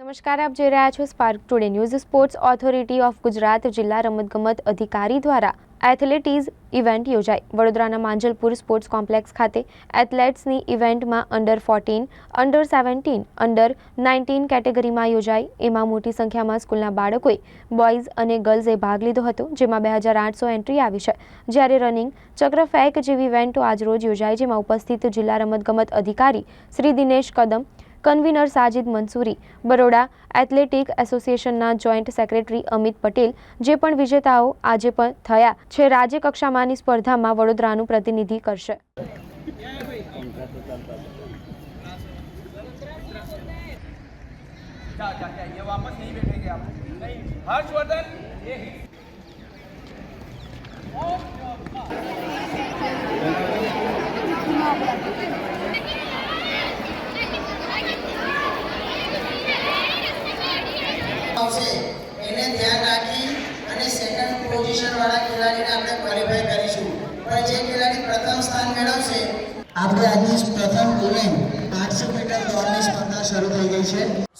નમસ્કાર, આપ જોઈ રહ્યા છો Spark Today News Sports Authority of Gujarat જિલ્લા રમતગમત અધિકારી દ્વારા એથ્લેટિઝ ઇવેન્ટ યોજાઈ. વડોદરાના માંજલપુર સ્પોર્ટ્સ કોમ્પ્લેક્સ ખાતે એથ્લેટ્સની ઇવેન્ટમાં under fourteen under seventeen under nineteen કેટેગરીમાં યોજાઈ. એમાં મોટી સંખ્યામાં સ્કૂલના બાળકોએ બોયઝ અને ગર્લ્સે ભાગ લીધો હતો, જેમાં બે હજાર આઠસો એન્ટ્રી આવી છે. જ્યારે રનિંગ ચક્ર ફેક જેવી ઇવેન્ટો આજરોજ યોજાઈ જેમાં ઉપસ્થિત જિલ્લા રમતગમત અધિકારી શ્રી દિનેશ કદમ કન્વીનર સાજિદ મંસૂરી બરોડા એથ્લેટિક એસોસિએશનના જોઈન્ટ સેક્રેટરી અમિત પટેલ જે પણ વિજેતાઓ આજે પણ થયા છે રાજ્ય કક્ષામાંની સ્પર્ધામાં વડોદરાનું પ્રતિનિધિ કરશે जा जा जा ये वापस नहीं बैठेंगे आप नहीं हर्षवर्धन ખેલાડી પ્રથમ સ્થાન મેળવશે. આપણે આજની પ્રથમ event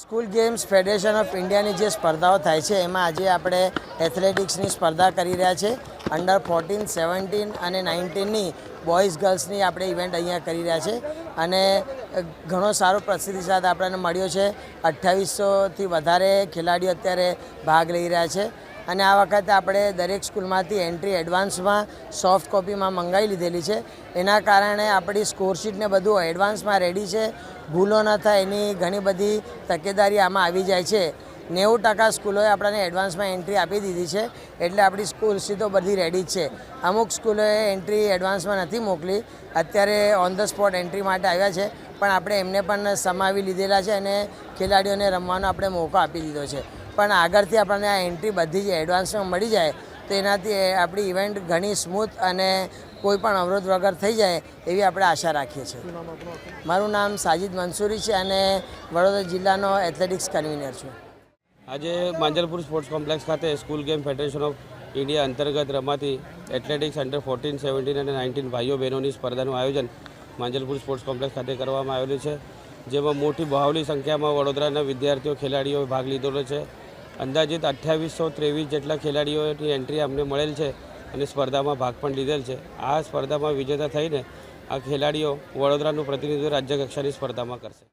school games federation of ઇન્ડિયાની જે સ્પર્ધાઓ થાય છે, એમાં આજે આપણે એથ્લેટિક્સની સ્પર્ધા કરી રહ્યા છે. અંડર ફોર્ટીન સેવન્ટીન અને નાઇન્ટીનની બોયઝ ગર્લ્સની આપણે ઇવેન્ટ અહીંયા કરી રહ્યા છે. અને ઘણો સારો પ્રતિસાદ આપણને મળ્યો છે. અઠ્ઠાવીસોથી વધારે ખેલાડીઓ અત્યારે ભાગ લઈ રહ્યા છે. અને આ વખતે આપણે દરેક સ્કૂલમાંથી એન્ટ્રી એડવાન્સમાં સોફ્ટ કોપીમાં મંગાવી લીધેલી છે. એના કારણે આપણી સ્કોરશીટને બધું એડવાન્સમાં રેડી છે. ભૂલો ન થાય, એની ઘણી બધી તકેદારી આમાં આવી જાય છે. નેવું ટકા સ્કૂલોએ આપણને એડવાન્સમાં એન્ટ્રી આપી દીધી છે. એટલે આપણી સ્કૂલ સીધો બધી રેડી જ છે. અમુક સ્કૂલોએ એન્ટ્રી એડવાન્સમાં નથી મોકલી. અત્યારે ઓન ધ સ્પોટ એન્ટ્રી માટે આવ્યા છે. પણ આપણે એમને પણ સમાવી લીધેલા છે અને ખેલાડીઓને રમવાનો આપણે મોકો આપી દીધો છે. પણ આગળથી આપણને આ એન્ટ્રી બધી જ એડવાન્સમાં મળી જાય, તો એનાથી આપણી ઇવેન્ટ ઘણી સ્મૂથ અને કોઈ પણ અવરોધ વગર થઈ જાય એવી આપણે આશા રાખીએ છીએ. મારું નામ સાજિદ મંસૂરી છે અને વડોદરા જિલ્લાનો એથ્લેટિક્સ કન્વીનર છું. આજે માંજલપુર સ્પોર્ટ્સ કોમ્પ્લેક્સ ખાતે school game federation of India અંતર્ગત રમાતી એથ્લેટિક્સ અંડર ફોર્ટીન સેવન્ટીન અને નાઇન્ટીન ભાઈઓ બહેનોની સ્પર્ધાનું આયોજન માંજલપુર સ્પોર્ટ્સ કોમ્પ્લેક્સ ખાતે કરવામાં આવેલું છે, જેમાં મોટી બહાવલી સંખ્યામાં વડોદરાના વિદ્યાર્થીઓ ખેલાડીઓએ ભાગ લીધેલો છે. અંદાજિત અઠ્યાવીસો ત્રેવીસ જેટલા ખેલાડીઓની એન્ટ્રી અમને મળેલ છે અને સ્પર્ધામાં ભાગ પણ લીધેલ છે. આ સ્પર્ધામાં વિજેતા થઈને આ ખેલાડીઓ વડોદરાનું પ્રતિનિધિત્વ રાજ્ય કક્ષાની સ્પર્ધામાં કરશે.